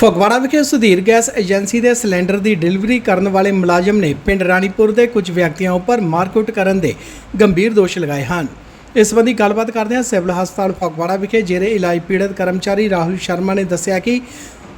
ਫਗਵਾੜਾ ਵਿਖੇ Sudhir gas agency ਦੇ cylinder ਦੀ ਡਿਲੀਵਰੀ ਕਰਨ ਵਾਲੇ ਮੁਲਾਜ਼ਮ ਨੇ ਪਿੰਡ ਰਾਣੀਪੁਰ ਦੇ ਕੁਝ ਵਿਅਕਤੀਆਂ ਉੱਪਰ ਮਾਰਕੁੱਟ ਕਰਨ ਦੇ ਗੰਭੀਰ ਦੋਸ਼ ਲਗਾਏ ਹਨ। ਇਸ ਸੰਬੰਧੀ ਗੱਲਬਾਤ ਕਰਦਿਆਂ ਸਿਵਲ ਹਸਪਤਾਲ ਫਗਵਾੜਾ ਵਿਖੇ ਜੇਰੇ ਇਲਾਜ ਪੀੜਤ ਕਰਮਚਾਰੀ ਰਾਹੁਲ ਸ਼ਰਮਾ ਨੇ ਦੱਸਿਆ ਕਿ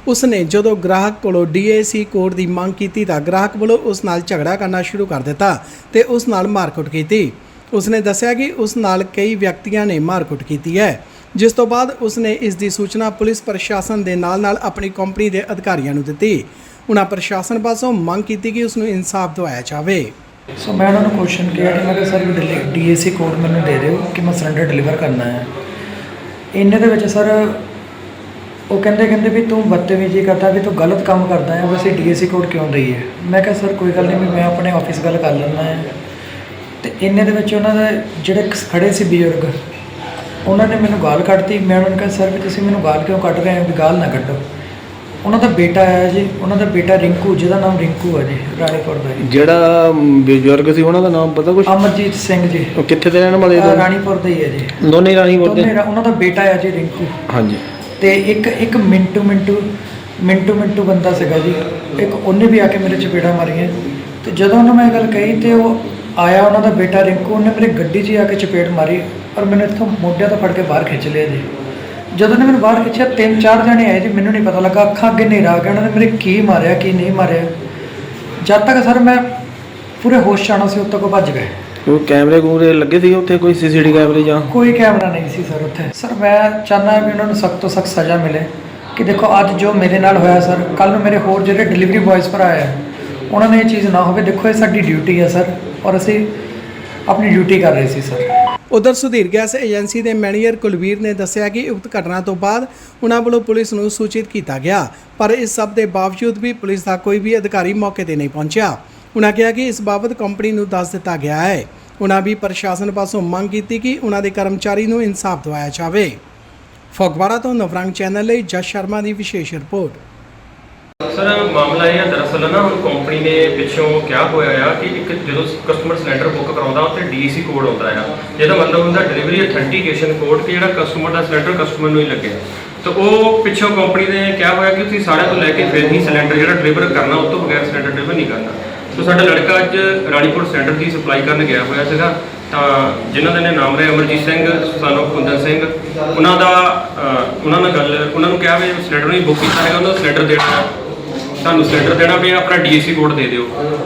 ਉਸ ਨੇ ਜਦੋਂ ਗ੍ਰਾਹਕ ਕੋਲੋਂ ਡੀਏਸੀ ਕੋਡ ਦੀ ਮੰਗ ਕੀਤੀ ਤਾਂ ਗ੍ਰਾਹਕ ਵੱਲੋਂ ਉਸ ਨਾਲ ਝਗੜਾ ਕਰਨਾ ਸ਼ੁਰੂ ਕਰ ਦਿੱਤਾ ਤੇ ਉਸ ਨਾਲ ਮਾਰਕੁੱਟ ਕੀਤੀ। ਉਸ ਨੇ ਦੱਸਿਆ ਕਿ ਉਸ ਨਾਲ ਕਈ ਵਿਅਕਤੀਆਂ ਨੇ ਮਾਰਕੁੱਟ ਕੀਤੀ ਹੈ। ਜਿਸ ਤੋਂ ਬਾਅਦ ਉਸ ਨੇ ਇਸ ਦੀ ਸੂਚਨਾ ਪੁਲਿਸ ਪ੍ਰਸ਼ਾਸਨ ਦੇ ਨਾਲ-ਨਾਲ ਆਪਣੀ ਕੰਪਨੀ ਦੇ ਅਧਿਕਾਰੀਆਂ ਨੂੰ ਦਿੱਤੀ। ਉਹਨਾਂ ਪ੍ਰਸ਼ਾਸਨ ਪਾਸੋਂ ਮੰਗ ਕੀਤੀ ਕਿ ਉਸ ਨੂੰ ਇਨਸਾਫ ਦਿਵਾਇਆ ਜਾਵੇ। ਸੋ ਮੈਂ ਉਹਨਾਂ ਨੂੰ ਕੁਐਸਚਨ ਕੀਤਾ ਕਿ ਮੈਂ ਕਿਹਾ ਸਰ ਵੀ ਡੀਏਸੀ ਕੋਡ ਮੈਨੂੰ ਦੇ ਦਿਓ ਕਿ ਮੈਂ ਸਿਲੰਡਰ ਡਿਲੀਵਰ ਕਰਨਾ ਹੈ। ਇਹਨਾਂ ਦੇ ਵਿੱਚ ਸਰ ਉਹ ਕਹਿੰਦੇ ਕਹਿੰਦੇ ਵੀ ਤੂੰ ਬਦਤਮੀਜ਼ੀ ਕਰਦਾ, ਵੀ ਤੂੰ ਗਲਤ ਕੰਮ ਕਰਦਾ ਹੈ, ਵੈਸੇ ਡੀਏਸੀ ਕੋਡ ਕਿਉਂ ਦਈਏ ਮੈਂ ਕਿਹਾ ਸਰ ਕੋਈ ਗੱਲ ਨਹੀਂ, ਵੀ ਮੈਂ ਆਪਣੇ ਆਫਿਸ ਗੱਲ ਕਰ ਲੈਂਦਾ ਹੈ। ਤੇ ਇੰਨੇ ਦੇ ਵਿੱਚ ਉਹਨਾਂ ਦੇ ਜਿਹੜੇ ਖ- ਖੜੇ ਸੀ ਬਜ਼ੁਰਗ ਉਹਨਾਂ ਨੇ ਮੈਨੂੰ ਗਾਲ ਕੱਢਤੀ। ਮੈਂ ਉਹਨਾਂ ਨੂੰ ਕਿਹਾ ਸਰ ਵੀ ਤੁਸੀਂ ਮੈਨੂੰ ਗਾਲ ਕਿਉਂ ਕੱਢ ਰਹੇ ਹੋ? ਵੀ ਗਾਲ ਨਾ ਕੱਢੋ। ਉਹਨਾਂ ਦਾ ਬੇਟਾ ਆਇਆ ਜੀ। ਉਹਨਾਂ ਦਾ ਬੇਟਾ ਰਿੰਕੂ ਜਿਹਦਾ ਨਾਮ ਰਿੰਕੂ ਹੈ ਜੀ ਰਾਣੀਪੁਰ ਦਾ ਜੀ। ਜਿਹੜਾ ਬਜ਼ੁਰਗ ਸੀ ਉਹਨਾਂ ਦਾ ਨਾਮ ਪਤਾ ਕੁਛ? ਅਮਰਜੀਤ ਸਿੰਘ ਜੀ। ਉਹ ਕਿੱਥੇ ਦੇ ਰਹਿਣ ਵਾਲੇ ਦੋਨੇ? ਰਾਣੀਪੁਰ ਦਾ ਹੀ ਹੈ ਜੀ। ਦੋਨੇ ਰਾਣੀ ਦੋਨੇ ਬੋਲਦੇ ਰਾ- ਉਹਨਾਂ ਦਾ ਬੇਟਾ ਹੈ ਜੀ ਰਿੰਕੂ। ਹਾਂਜੀ। ਤੇ ਇੱਕ ਇੱਕ ਮਿੰਟੂ ਮਿੰਟੂ ਮਿੰਟੂ ਮਿੰਟੂ ਬੰਦਾ ਸੀਗਾ ਜੀ। ਇੱਕ ਉਹਨੇ ਵੀ ਆ ਕੇ ਮੇਰੇ ਚਪੇੜਾ ਮਾਰੀਆਂ। ਤੇ ਜਦੋਂ ਉਹਨੇ ਮੈਂ ਇਹ ਗੱਲ ਕਹੀ ਤੇ ਉਹ ਆਇਆ ਉਹਨਾਂ ਦਾ ਬੇਟਾ ਰਿੰਕੂ ਉਹਨੇ ਮੇਰੇ ਗੱਡੀ 'ਚ ਆ ਕੇ ਚਪੇੜ ਮਾਰੀ। ਔਰ ਮੈਨੂੰ ਇੱਥੋਂ ਮੋਢਿਆਂ ਤੋਂ ਫੜ ਕੇ ਬਾਹਰ ਖਿੱਚ ਲਿਆ ਜੀ। ਜਦੋਂ ਨੇ ਮੈਨੂੰ ਬਾਹਰ ਖਿੱਚਿਆ ਤਿੰਨ ਚਾਰ ਜਣੇ ਆਏ ਜੀ ਮੈਨੂੰ ਨਹੀਂ ਪਤਾ ਲੱਗਾ ਅੱਖਾਂ ਅੱਗੇ ਹਨੇਰਾ ਆ ਗਿਆ ਉਹਨਾਂ ਨੇ ਮੇਰੇ ਕੀ ਮਾਰਿਆ ਕੀ ਨਹੀਂ ਮਾਰਿਆ। ਜਦ ਤੱਕ ਸਰ ਮੈਂ ਪੂਰੇ ਹੋਸ਼ 'ਚ ਆਉਣਾ ਸੀ ਉਦੋਂ ਤੱਕ ਉਹ ਭੱਜ ਗਏ। ਉਹ ਕੈਮਰੇ ਕੂਮਰੇ ਲੱਗੇ ਸੀ ਉੱਥੇ ਕੋਈ ਸੀਸੀਟੀ ਕੈਮਰੇ ਜਾਂ? ਕੋਈ ਕੈਮਰਾ ਨਹੀਂ ਸੀ ਸਰ ਉੱਥੇ। ਸਰ ਮੈਂ ਚਾਹੁੰਦਾ ਵੀ ਉਹਨਾਂ ਨੂੰ ਸਖਤ ਤੋਂ ਸਖਤ ਸਜ਼ਾ ਮਿਲੇ ਕਿ ਦੇਖੋ ਅੱਜ ਜੋ ਮੇਰੇ ਨਾਲ ਹੋਇਆ ਸਰ ਕੱਲ ਨੂੰ ਮੇਰੇ ਹੋਰ ਜਿਹੜੇ ਡਿਲੀਵਰੀ ਬॉयਜ਼ ਭਰਾ ਆ ਉਹਨਾਂ ਨੇ ਇਹ ਚੀਜ਼ ਨਾ ਹੋਵੇ ਦੇਖੋ ਇਹ ਸਾਡੀ ਡਿਊਟੀ ਹੈ ਸਰ ਔਰ ਅਸੀਂ ਆਪਣੀ ਡਿਊਟੀ ਕਰ ਰਹੇ ਸੀ ਸਰ ਉਧਰ ਸੁਧੀਰ ਗੈਸ ਏਜੰਸੀ ਦੇ ਮੈਨੇਜਰ ਕੁਲਵੀਰ ਨੇ ਦੱਸਿਆ ਕਿ ਉਕਤ ਘਟਨਾ ਤੋਂ ਬਾਅਦ ਉਹਨਾਂ ਵੱਲੋਂ ਪੁਲਿਸ ਨੂੰ ਸੂਚਿਤ ਕੀਤਾ ਗਿਆ, ਪਰ ਇਸ ਸਭ ਦੇ ਬਾਵਜੂਦ ਵੀ ਪੁਲਿਸ ਦਾ ਕੋਈ ਵੀ ਅਧਿਕਾਰੀ ਮੌਕੇ ਤੇ ਨਹੀਂ ਪਹੁੰਚਿਆ। ਉਹਨਾਂ ਕਿਹਾ ਕਿ ਇਸ ਬਾਬਤ ਕੰਪਨੀ ਨੂੰ ਦੱਸ ਦਿੱਤਾ ਗਿਆ ਹੈ। ਉਹਨਾਂ ਵੀ ਪ੍ਰਸ਼ਾਸਨ ਪਾਸੋਂ ਮੰਗ ਕੀਤੀ ਕਿ ਉਹਨਾਂ ਦੇ ਕਰਮਚਾਰੀ ਨੂੰ ਇਨਸਾਫ ਦਿਵਾਇਆ ਜਾਵੇ। ਫਗਵਾੜਾ ਤੋਂ ਨਵਰੰਗ ਚੈਨਲ ਲਈ ਜਸ ਸ਼ਰਮਾ ਦੀ ਵਿਸ਼ੇਸ਼ ਰਿਪੋਰਟ। ਸਰ ਮਾਮਲਾ ਇਹ ਹੈ ਦਰਅਸਲ ਨਾ ਹੁਣ ਕੰਪਨੀ ਨੇ ਪਿੱਛੋਂ ਕਿਹਾ ਹੋਇਆ ਆ ਕਿ ਇੱਕ ਜਦੋਂ ਕਸਟਮਰ ਸਿਲੰਡਰ ਬੁੱਕ ਕਰਾਉਂਦਾ ਉੱਤੇ ਡੀਸੀ ਕੋਡ ਆਉਂਦਾ ਆ। ਜਿਹਦਾ ਮਤਲਬ ਹੁੰਦਾ ਡਿਲੀਵਰੀ ਅਥੈਂਟੀਕੇਸ਼ਨ ਕੋਡ ਕਿ ਜਿਹੜਾ ਕਸਟਮਰ ਦਾ ਸਿਲੰਡਰ ਕਸਟਮਰ ਨੂੰ ਹੀ ਲੱਗਿਆ ਤਾਂ ਉਹ ਪਿੱਛੋਂ ਕੰਪਨੀ ਨੇ ਕਿਹਾ ਹੋਇਆ ਕਿ ਤੁਸੀਂ ਸਾਰਿਆਂ ਤੋਂ ਲੈ ਕੇ ਫਿਰ ਹੀ ਸਿਲੰਡਰ ਜਿਹੜਾ ਡਿਲੀਵਰ ਕਰਨਾ ਉਸ ਤੋਂ ਬਗੈਰ ਸਿਲੰਡਰ ਡਿਲੀਵਰ ਨਹੀਂ ਕਰਨਾ। ਸੋ ਸਾਡਾ ਲੜਕਾ ਅੱਜ ਰਾਣੀਪੁਰ ਸਿਲੰਡਰ ਦੀ ਸਪਲਾਈ ਕਰਨ ਗਿਆ ਹੋਇਆ ਸੀਗਾ। ਤਾਂ ਜਿਨ੍ਹਾਂ ਦੇ ਨੇ ਨਾਮ ਰਹੇ ਅਮਰਜੀਤ ਸਿੰਘ ਸਾਨੂੰ ਕੁੰਦਨ ਸਿੰਘ। ਉਹਨਾਂ ਦਾ ਉਹਨਾਂ ਨਾਲ ਗੱਲ, ਉਹਨਾਂ ਨੂੰ ਕਿਹਾ ਵੀ ਸਿਲੰਡਰ ਨਹੀਂ ਬੁੱਕ ਕੀਤਾ ਹੈਗਾ, ਉਹਨਾਂ ਦਾ ਸਿਲੰਡਰ ਦੇਣਾ ਤੁਹਾਨੂੰ ਸਿਲੰਡਰ ਦੇਣਾ ਪਿਆ ਆਪਣਾ ਡੀਏਸੀ ਕੋਡ ਦੇ ਦਿਓ।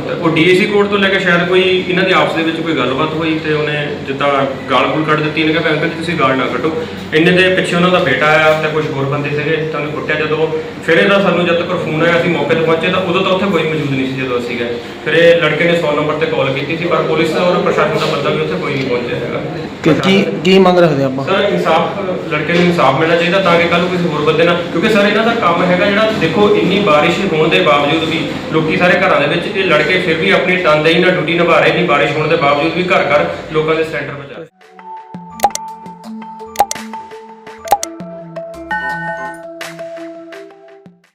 ਤੇ ਉਹ ਡੀਏਸੀ ਕੋਡ ਤੋਂ ਲੈ ਕੇ ਸ਼ਾਇਦ ਕੋਈ ਇਹਨਾਂ ਦੇ ਆਪਸ ਦੇ ਵਿੱਚ ਕੋਈ ਗੱਲਬਾਤ ਹੋਈ ਤੇ ਉਹਨੇ ਜਿੱਦਾਂ ਗਾਲ ਗੂਲ ਕੱਢ ਦਿੱਤੀ ਇਹਨੇ ਕਿਹਾ ਅੰਕਲ ਜੀ ਤੁਸੀਂ ਗਾਲ ਨਾ ਕੱਢੋ। ਇੰਨੇ ਦੇ ਪਿੱਛੇ ਉਹਨਾਂ ਦਾ ਬੇਟਾ ਆਇਆ ਤੇ ਕੁਝ ਹੋਰ ਬੰਦੇ ਸੀਗੇ ਤਾਂ ਉਹਨੇ ਕੁੱਟਿਆ ਜਦੋਂ। ਫਿਰ ਇਹਦਾ ਸਾਨੂੰ ਜਦ ਤੱਕ ਫੋਨ ਆਇਆ ਅਸੀਂ ਮੌਕੇ ਤੇ ਪਹੁੰਚੇ ਤਾਂ ਉਦੋਂ ਤਾਂ ਉੱਥੇ ਕੋਈ ਮੌਜੂਦ ਨਹੀਂ ਸੀ ਜਦੋਂ ਅਸੀਂ ਗਏ। ਫਿਰ ਇਹ ਲੜਕੇ ਨੇ 100 ਨੰਬਰ ਤੇ ਕਾਲ ਕੀਤੀ ਸੀ ਪਰ ਪੁਲਿਸ ਔਰ ਪ੍ਰਸ਼ਾਸਨ ਦਾ ਬੰਦਾ ਵੀ ਉੱਥੇ ਕੋਈ ਨਹੀਂ ਪਹੁੰਚਿਆ ਹੈਗਾ। ਕਿ ਕੀ ਕੀ ਮੰਗ ਰੱਖਦੇ ਆਪਾਂ? ਸਰ ਇਨਸਾਫ ਲੜਕੇ ਨੂੰ ਇਨਸਾਫ ਮਿਲਣਾ ਚਾਹੀਦਾ ਤਾਂ ਕਿ ਕੱਲ ਨੂੰ ਕਿਸੇ ਹੋਰ ਬੰਦੇ ਨਾਲ ਕਿਉਂਕਿ ਸਰ ਇਹਨਾਂ ਦਾ ਕੰਮ ਹੈਗਾ ਜਿਹੜਾ ਦੇਖੋ ਇੰਨੀ ਬਾਰਿਸ਼ ਹੋਣ ਦੇ ਬਾਵਜੂਦ ਵੀ ਲੋਕੀ ਸਾਰੇ ਘਰਾਂ ਦੇ ਵਿੱਚ ਇਹ ਲੜਕੇ ਫਿਰ ਵੀ ਆਪਣੀ ਤਨਦੇਹੀ ਨਾਲ ਡਿਊਟੀ ਨਿਭਾ ਰਹੇ ਨੇ, ਬਾਰਿਸ਼ ਹੋਣ ਦੇ ਬਾਵਜੂਦ ਵੀ ਘਰ ਘਰ ਲੋਕਾਂ ਦੇ ਸੈਂਟਰ ਪਹੁੰਚਾ